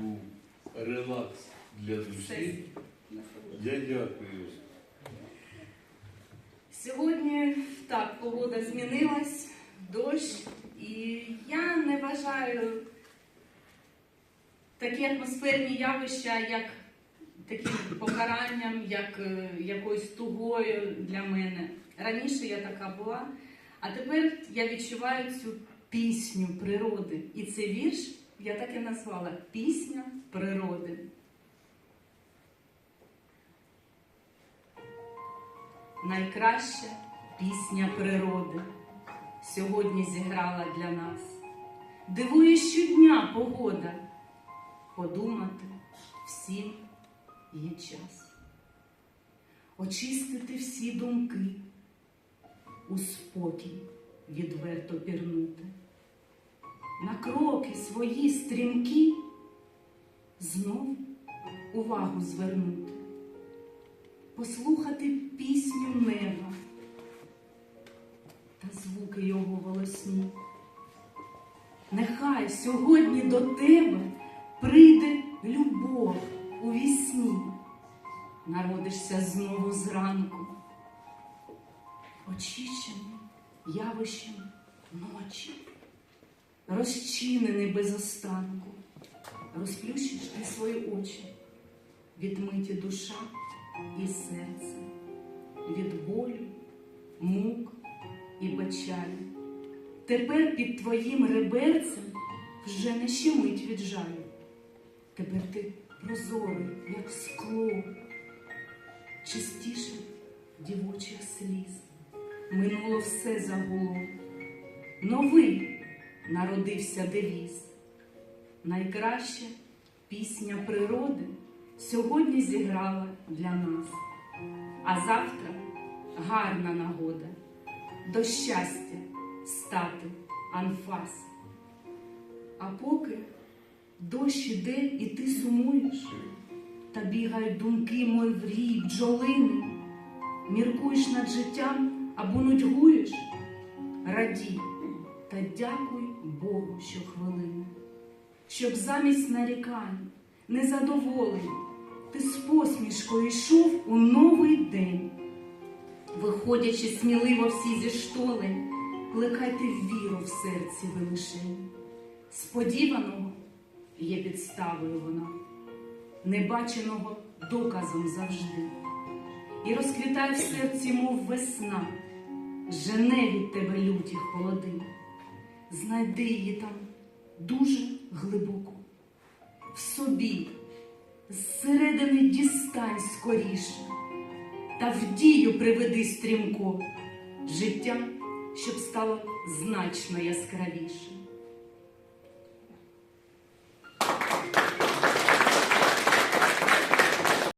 був релакс для душі. Я дякую. Сьогодні так, погода змінилась, дощ, і я не вважаю такі атмосферні явища, як таким покаранням, як е, якоюсь тугою для мене. Раніше я така була, а тепер я відчуваю цю пісню природи. І цей вірш я так і назвала Пісня природи. Найкраща пісня природи сьогодні зіграла для нас. Дивує щодня погода. Подумати всім є час. Очистити всі думки, у спокій відверто пірнути. На кроки свої стрімкі знов увагу звернути. Послухати пісню неба та звуки його голосні. Нехай сьогодні до тебе прийде любов у вісні, народишся знову зранку, очищений явищем ночі, розчинений без останку, розплющиш ти свої очі, відмиті душа і серце від болю, мук і печалі. Тепер під твоїм реберцем вже не щемить від жалю. Тепер ти прозорий, як скло, чистіше дівочих сліз. Минуло все загуло. Новий народився девіз. Найкраща пісня природи сьогодні зіграла для нас, а завтра гарна нагода до щастя стати анфас. А поки дощ іде і ти сумуєш, та бігають думки, мой врій, бджолини, міркуєш над життям або нудьгуєш, радій та дякуй Богу щохвилини, щоб замість нарікань, незадоволень, ти з посмішкою йшов у новий день. Виходячи сміливо всі зі штолень, плекайте віру в серці вимишень. Сподіваного є підставою вона, небаченого доказом завжди. І розквітає в серці, мов весна, жене від тебе люті холоди. Знайди її там дуже глибоко, в собі, зсередини дістань скоріше, та в дію приведи стрімко. Життя, щоб стало значно яскравіше.